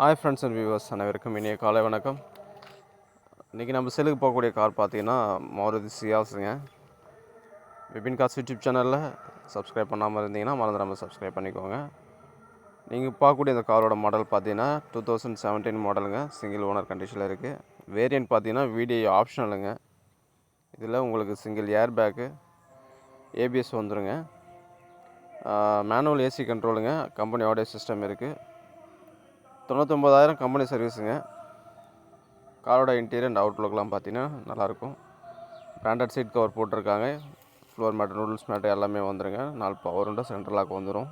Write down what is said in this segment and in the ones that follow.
Hi friends and viewers அனைவருக்கும் இனிய காலை வணக்கம். இன்றைக்கி நம்ம செல்லுக்கு போகக்கூடிய கார் பார்த்தீங்கன்னா மாருதி சியாஸுங்க விபின் காஸ் யூடியூப் சேனலில் சப்ஸ்கிரைப் பண்ணாமல் இருந்தீங்கன்னா மறந்துடாமல் சப்ஸ்கிரைப் பண்ணிக்கோங்க. நீங்கள் பார்க்கக்கூடிய இந்த காரோட மாடல் பார்த்தீங்கன்னா டூ தௌசண்ட் செவன்டீன் மாடலுங்க சிங்கிள் ஓனர் கண்டிஷனில் இருக்குது வேரியன்ட் பார்த்தீங்கன்னா வீடியோ ஆப்ஷனலுங்க இதில் உங்களுக்கு சிங்கிள் ஏர் பேக்கு ஏபிஎஸ் வந்துருங்க. மேனுவல் ஏசி கண்ட்ரோலுங்க கம்பெனி ஆடியோ சிஸ்டம் இருக்குது தொண்ணூத்தொம்பதாயிரம் கம்பெனி சர்வீஸுங்க. காரோட இன்டீரியர் அண்ட் அவுட்லுக்லாம் பார்த்தீங்கன்னா நல்லாயிருக்கும். பிராண்டட் சீட் கவர் போட்டிருக்காங்க. ஃப்ளோர் மேட் நூடுல்ஸ் மேட்டு எல்லாமே வந்துடுங்க நாலு பவர் உண்டு சென்ட்ரல் லாக் வந்துடும்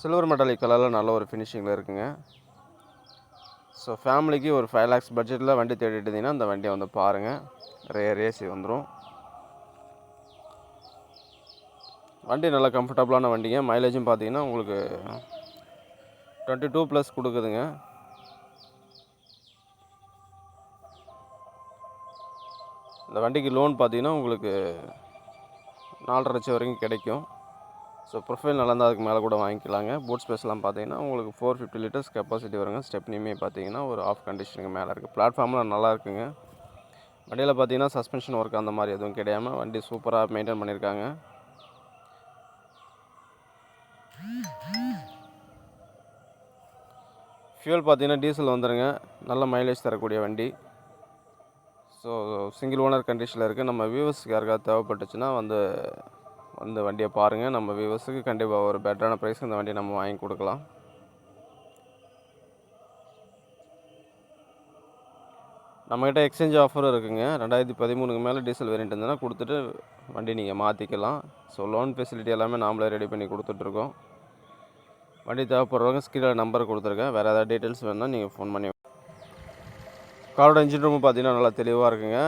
சில்வர் மெட்டாலிக் கலரில் நல்ல ஒரு ஃபினிஷிங்கில் இருக்குங்க. ஸோ ஃபேமிலிக்கு ஒரு ஃபைவ் லேக்ஸ் பட்ஜெட்டில் வண்டி தேடிட்டு இருந்தீங்கன்னா அந்த வண்டியை வந்து பாருங்கள் ரேர் ஏசி வந்துடும் வண்டி நல்லா கம்ஃபர்டபுளான வண்டிங்க. மைலேஜும் பார்த்தீங்கன்னா உங்களுக்கு டுவெண்ட்டி டூ ப்ளஸ் கொடுக்குதுங்க. இந்த வண்டிக்கு லோன் பார்த்தீங்கன்னா உங்களுக்கு நாலரை லட்சம் வரைக்கும் கிடைக்கும். ஸோ ப்ரொஃபைல் நல்லா இருந்தால் அதுக்கு மேலே கூட வாங்கிக்கலாங்க. போட் ஸ்பேஸ்லாம் பார்த்தீங்கன்னா உங்களுக்கு ஃபோர் ஃபிஃப்டி லிட்டர்ஸ் கெப்பாசிட்டி வருங்க. ஸ்டெப்னியுமே பார்த்தீங்கன்னா ஒரு ஆஃப் கண்டிஷனுக்கு மேலே இருக்குது பிளாட்ஃபார்ம்லாம் நல்லா இருக்குங்க. வண்டியில் பார்த்தீங்கன்னா சஸ்பென்ஷன் ஒர்க் அந்த மாதிரி எதுவும் கிடையாமல் வண்டி சூப்பராக மெயின்டைன் பண்ணியிருக்காங்க. ஃபியூல் பார்த்தீங்கன்னா டீசல் வந்துடுங்க நல்ல மைலேஜ் தரக்கூடிய வண்டி. ஸோ சிங்கிள் ஓனர் கண்டிஷனில் இருக்குது நம்ம வியூவர்ஸ்க்கு யாருக்காவது தேவைப்பட்டுச்சுன்னா வந்து வந்து வண்டியை பாருங்கள் நம்ம வியூவர்ஸுக்கு கண்டிப்பாக ஒரு பெட்டரான ப்ரைஸ்க்கு இந்த வண்டியை நம்ம வாங்கி கொடுக்கலாம். நம்மக்கிட்ட எக்ஸ்சேஞ்ச் ஆஃபரும் இருக்குங்க. ரெண்டாயிரத்தி பதிமூணுக்கு மேலே டீசல் வேரியன்ட் இருந்ததுன்னா கொடுத்துட்டு வண்டி நீங்கள் மாற்றிக்கலாம் ஸோ லோன் ஃபெசிலிட்டி எல்லாமே நாமளே ரெடி பண்ணி கொடுத்துட்ருக்கோம் வண்டி தேவைப்படுறவங்க ஸ்க்ரீனில் நம்பர் கொடுத்துருக்கேன் வேறு ஏதாவது டீட்டெயில்ஸ் வேணுன்னா நீங்கள் ஃபோன் பண்ணி காரோட இன்ஜின் ரூம் பார்த்தீங்கன்னா நல்லா தெளிவாக இருக்குங்க.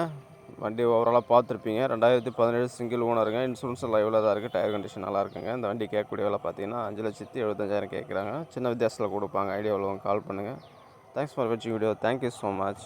வண்டி ஓவராலாக பார்த்துருப்பீங்க. ரெண்டாயிரத்தி பதினேழு சிங்கிள் ஓனருங்க இன்சூரன்ஸ் லைவில் தான் இருக்குது டயர் கண்டிஷன் நல்லா இருக்குங்க. இந்த வண்டி கேட்கக்கூடிய வேலை பார்த்தீங்கன்னா அஞ்சு லட்சத்தி எழுபத்தஞ்சாயிரம் கேட்குறாங்க. சின்ன வித்தியாசத்தில் கொடுப்பாங்க. ஐடியா உள்ளவங்க கால் பண்ணுங்கள் தேங்க்ஸ் ஃபார் வாட்சிங் video thank you so much